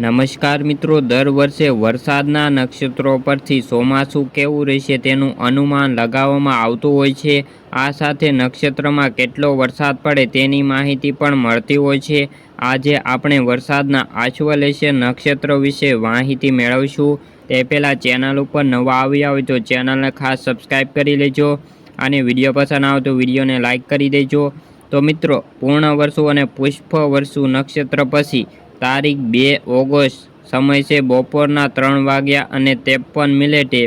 નમસ્કાર મિત્રો, દર વર્ષે વરસાદના નક્ષત્રો પરથી ચોમાસું કેવું રહેશે તેનું અનુમાન લગાવવામાં આવતું હોય છે. આ સાથે નક્ષત્રમાં કેટલો વરસાદ પડે તેની માહિતી પણ મળતી હોય છે. આજે આપણે વરસાદના આશ્વલેષ નક્ષત્ર વિશે માહિતી મેળવીશું. તે પહેલાં ચેનલ ઉપર નવા આવ્યા હોય તો ચેનલને ખાસ સબસ્ક્રાઈબ કરી લેજો અને વીડિયો પસંદ આવે તો વિડીયોને લાઇક કરી દેજો. તો મિત્રો, પૂર્ણ વર્ષુ અને પુષ્પ વર્ષુ નક્ષત્ર પછી તારીખ બે ઓગસ્ટ. સમય છે બપોરના ત્રણ વાગ્યા અને ત્રેપન મિનિટે.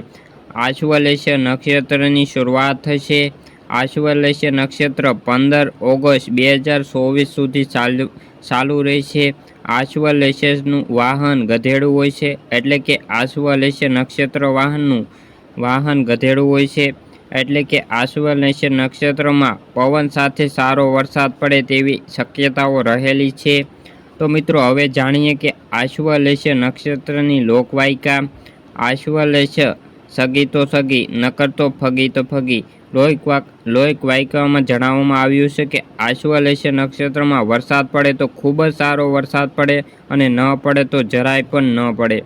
આશ્વલેશ્ય નક્ષત્રની શરૂઆત થશે. આશ્વલેશ્ય નક્ષત્ર પંદર ઓગસ્ટ બે હજાર ચોવીસ સુધી ચાલુ ચાલુ રહેશે. આશ્વલેશ્યનું વાહન ગધેડું હોય છે એટલે કે આશ્વલેશ્ય નક્ષત્ર વાહનનું વાહન ગધેડું હોય છે એટલે કે આશ્વલેશ્ય નક્ષત્રમાં પવન સાથે સારો વરસાદ પડે તેવી શક્યતાઓ રહેલી છે. તો મિત્રો, હવે જાણીએ કે આશ્વલેશ નક્ષત્રની લોકવાયકા આશ્વલેશ સગી તો સગી, નકર તો ફગી તો ફગી. લોહિક વાક, લોહિક વાયકામાં જણાવવામાં આવ્યું છે કે આશ્વલેશ નક્ષત્રમાં વરસાદ પડે તો ખૂબ જ સારો વરસાદ પડે અને ન પડે તો જરાય પણ ન પડે.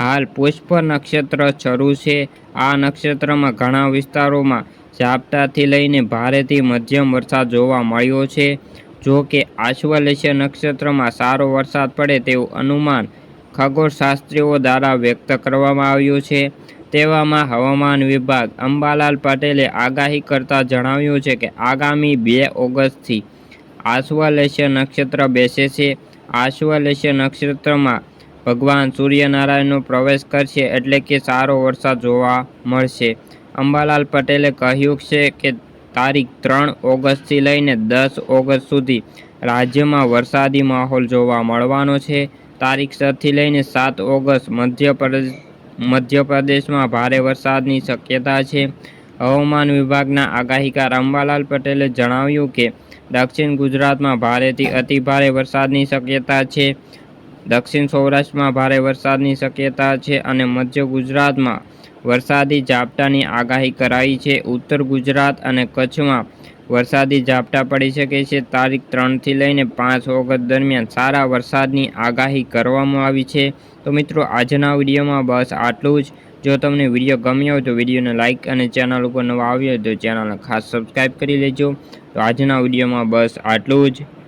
હાલ પુષ્પ નક્ષત્ર શરૂ છે. આ નક્ષત્રમાં ઘણા વિસ્તારોમાં ઝાપટાથી લઈને ભારેથી મધ્યમ વરસાદ જોવા મળ્યો છે. જો કે આશ્વલેષ નક્ષત્રમાં સારો વરસાદ પડે તેવું અનુમાન ખગોળશાસ્ત્રીઓ દ્વારા વ્યક્ત કરવામાં આવ્યું છે. તેવામાં હવામાન વિભાગ અંબાલાલ પટેલે આગાહી કરતા જણાવ્યું છે કે આગામી બે ઓગસ્ટથી આશ્વલેષ્ય નક્ષત્ર બેસે છે. આશ્વલેષ્ય નક્ષત્રમાં ભગવાન સૂર્યનારાયણનો પ્રવેશ કરશે એટલે કે સારો વરસાદ જોવા મળશે. અંબાલાલ પટેલે કહ્યું છે કે તારીખ ત્રણ ઓગસ્ટથી લઈને દસ ઓગસ્ટ સુધી રાજ્યમાં વરસાદી માહોલ જોવા મળવાનો છે. તારીખ છથી લઈને સાત ઓગસ્ટ મધ્યપ્રદેશ, મધ્યપ્રદેશમાં ભારે વરસાદની શક્યતા છે. હવામાન વિભાગના આગાહીકાર અંબાલાલ પટેલે જણાવ્યું કે, દક્ષિણ ગુજરાતમાં ભારેથી અતિભારે વરસાદની શક્યતા છે. દક્ષિણ સૌરાષ્ટ્રમાં ભારે વરસાદની શક્યતા છે અને મધ્ય ગુજરાતમાં વરસાદી ઝાપટાની આગાહી કરાઈ છે. ઉત્તર ગુજરાત અને કચ્છમાં વરસાદી ઝાપટા પડી શકે છે. તારીખ ત્રણથી લઈને પાંચ ઓગસ્ટ દરમિયાન સારા વરસાદની આગાહી કરવામાં આવી છે. તો મિત્રો, આજના વિડીયોમાં બસ આટલું જ. જો તમને વીડિયો ગમ્યો હોય તો વિડીયોને લાઇક અને ચેનલ ઉપર નવા આવ્યો હોય તો ચેનલને ખાસ સબસ્ક્રાઈબ કરી લેજો. તો આજના વિડીયોમાં બસ આટલું જ.